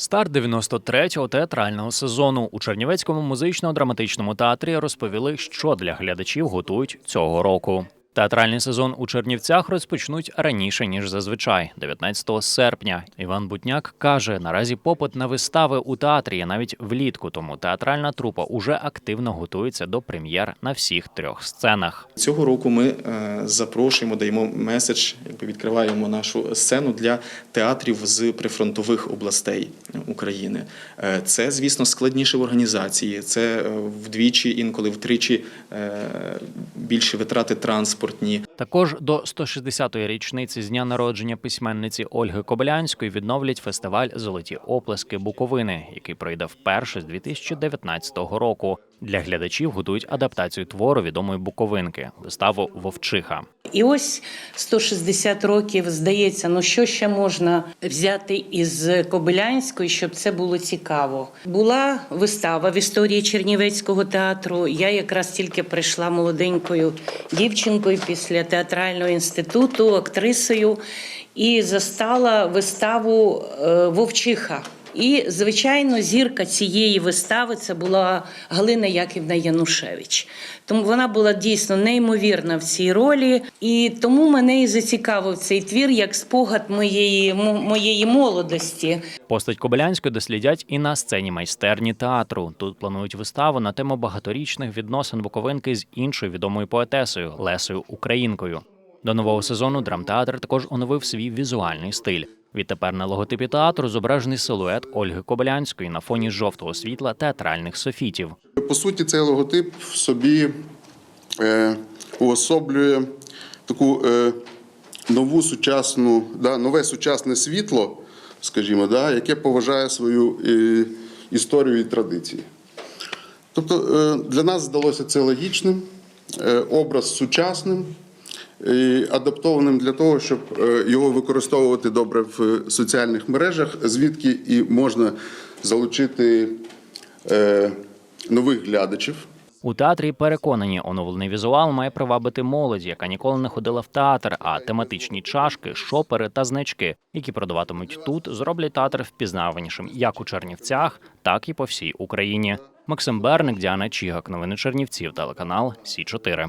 Старт 93-го театрального сезону у Чернівецькому музично-драматичному театрі розповіли, що для глядачів готують цього року. Театральний сезон у Чернівцях розпочнуть раніше ніж зазвичай, 19 серпня. Іван Бутняк каже: наразі попит на вистави у театрі є навіть влітку, тому театральна трупа уже активно готується до прем'єр на всіх трьох сценах. Цього року ми е, запрошуємо, даємо меседж, якби відкриваємо нашу сцену для театрів з прифронтових областей України. Е, Це, звісно, складніше в організації. Це е, вдвічі, інколи втричі е, більші витрати транспортні. Також до 160-ї річниці з дня народження письменниці Ольги Кобилянської відновлять фестиваль Золоті оплески Буковини, який пройде вперше з 2019 року. Для глядачів готують адаптацію твору відомої буковинки виставу Вовчиха. І ось 160 років здається, ну що ще можна взяти із Кобилянської, щоб це було цікаво. Була вистава в історії Чернівецького театру. Я якраз тільки прийшла молоденькою дівчинкою після театрального інституту, актрисою, і застала виставу е, Вовчиха. І, звичайно, зірка цієї вистави це була Галина Яківна Янушевич. Тому вона була дійсно неймовірна в цій ролі, і тому мене і зацікавив цей твір як спогад моєї, моєї молодості. Постать Кобилянської дослідять і на сцені майстерні театру. Тут планують виставу на тему багаторічних відносин Буковинки з іншою відомою поетесою Лесою Українкою. До нового сезону драмтеатр також оновив свій візуальний стиль. Відтепер на логотипі театру зображений силует Ольги Кобилянської на фоні жовтого світла театральних софітів. По суті, цей логотип в собі е, уособлює таку е, нову сучасну, да, нове сучасне світло, скажімо, да, яке поважає свою е, історію і традиції. Тобто е, для нас здалося це логічним, е, образ сучасним. І адаптованим для того, щоб е, його використовувати добре в соціальних мережах, звідки і можна залучити е, нових глядачів. У театрі переконані, оновлений візуал має привабити молодь, яка ніколи не ходила в театр. А тематичні чашки, шопери та значки, які продаватимуть тут, зроблять театр впізнаванішим як у Чернівцях, так і по всій Україні. Максим Берник, Діана Чігак. Новини Чернівців, телеканал Сі 4